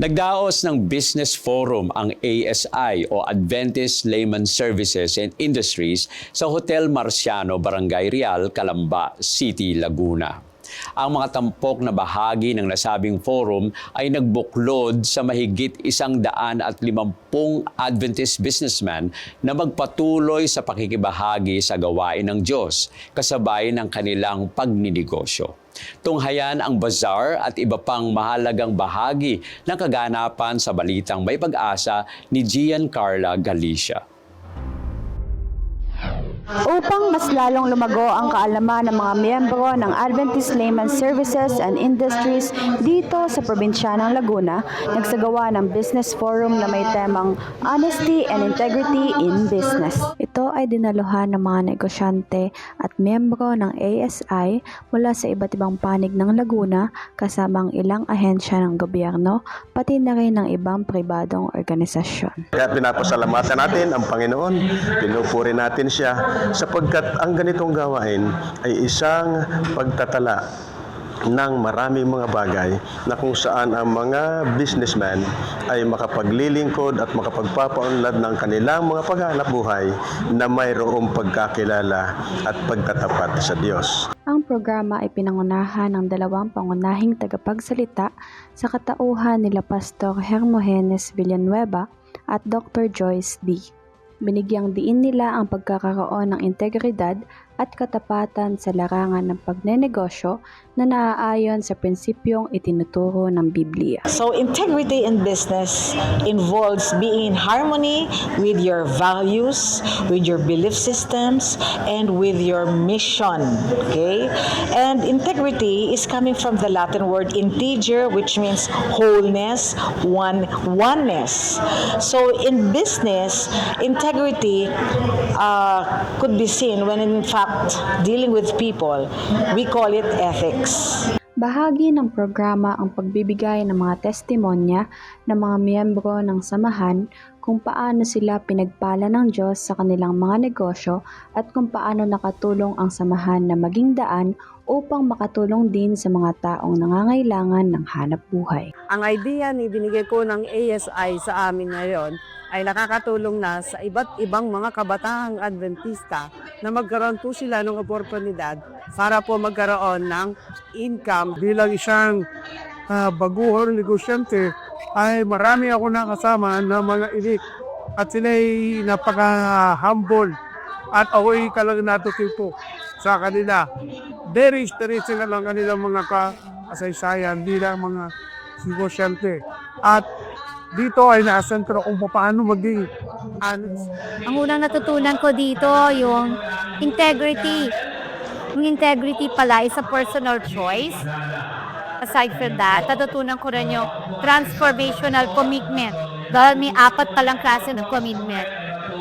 Nagdaos ng Business Forum ang ASI o Adventist Layman Services and Industries sa Hotel Marciano, Barangay Real, Calamba City, Laguna. Ang mga tampok na bahagi ng nasabing forum ay nagbuklod sa mahigit isang daan at limampung Adventist businessman na magpatuloy sa pakikibahagi sa gawain ng Diyos kasabay ng kanilang pagninegosyo. Tunghayan ang bazaar at iba pang mahalagang bahagi ng kaganapan sa balitang may pag-asa ni Gian Carla Galicia. Upang mas lalong lumago ang kaalaman ng mga miyembro ng Adventist Layman Services and Industries dito sa probinsya ng Laguna, nagsagawa ng business forum na may temang Honesty and Integrity in Business. Ito ay dinaluhan ng mga negosyante at miyembro ng ASI mula sa iba't ibang panig ng Laguna kasama ang ilang ahensya ng gobyerno pati na rin ng ibang pribadong organisasyon. Kaya pinapasalamatan natin ang Panginoon, pinupuri natin siya sapagkat ang ganitong gawain ay isang pagtatala ng maraming mga bagay na kung saan ang mga businessmen ay makapaglilingkod at makapagpapaunlad ng kanilang mga paghanap buhay na mayroong pagkakilala at pagtatapat sa Diyos. Ang programa ay pinangunahan ng dalawang pangunahing tagapagsalita sa katauhan nila Pastor Hermogenes Villanueva at Dr. Joyce D. Binigyang diin nila ang pagkakaroon ng integridad at katapatan sa larangan ng pagnenegosyo na naaayon sa prinsipyong itinuturo ng Biblia. So, integrity in business involves being in harmony with your values, with your belief systems, and with your mission. Okay? And integrity is coming from the Latin word integer, which means wholeness, one oneness. So, in business, integrity uh, could be seen when, in fact, dealing with people, we call it ethics. Bahagi ng programa ang pagbibigay ng mga testimonya ng mga miyembro ng samahan kung paano sila pinagpala ng Diyos sa kanilang mga negosyo at kung paano nakatulong ang samahan na maging daan upang makatulong din sa mga taong nangangailangan ng hanap buhay. Ang idea ni binigay ko ng ASI sa amin ngayon ay nakakatulong na sa iba't ibang mga kabataang Adventista na magkaroon po sila ng oportunidad para po magkaroon ng income. bilang isang uh, baguhang negosyante ay marami ako nakasama na mga elite at sila'y napaka-humble at ako'y kalang natutupo sa kanila. Very inspirational ang kanilang mga kasaysayan bilang mga negosyante. At dito ay nasentro kung paano maging honest. Ang unang natutunan ko dito, yung integrity. Yung integrity pala is a personal choice. Aside from that, natutunan ko rin yung transformational commitment. Dahil may apat palang klase ng commitment.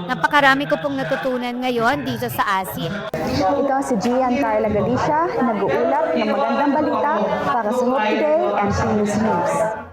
Napakarami ko pong natutunan ngayon dito sa ASIN. Ito si Gian Carla Galicia, nag-uulap ng magandang balita para sa Hope Today and Philippines News.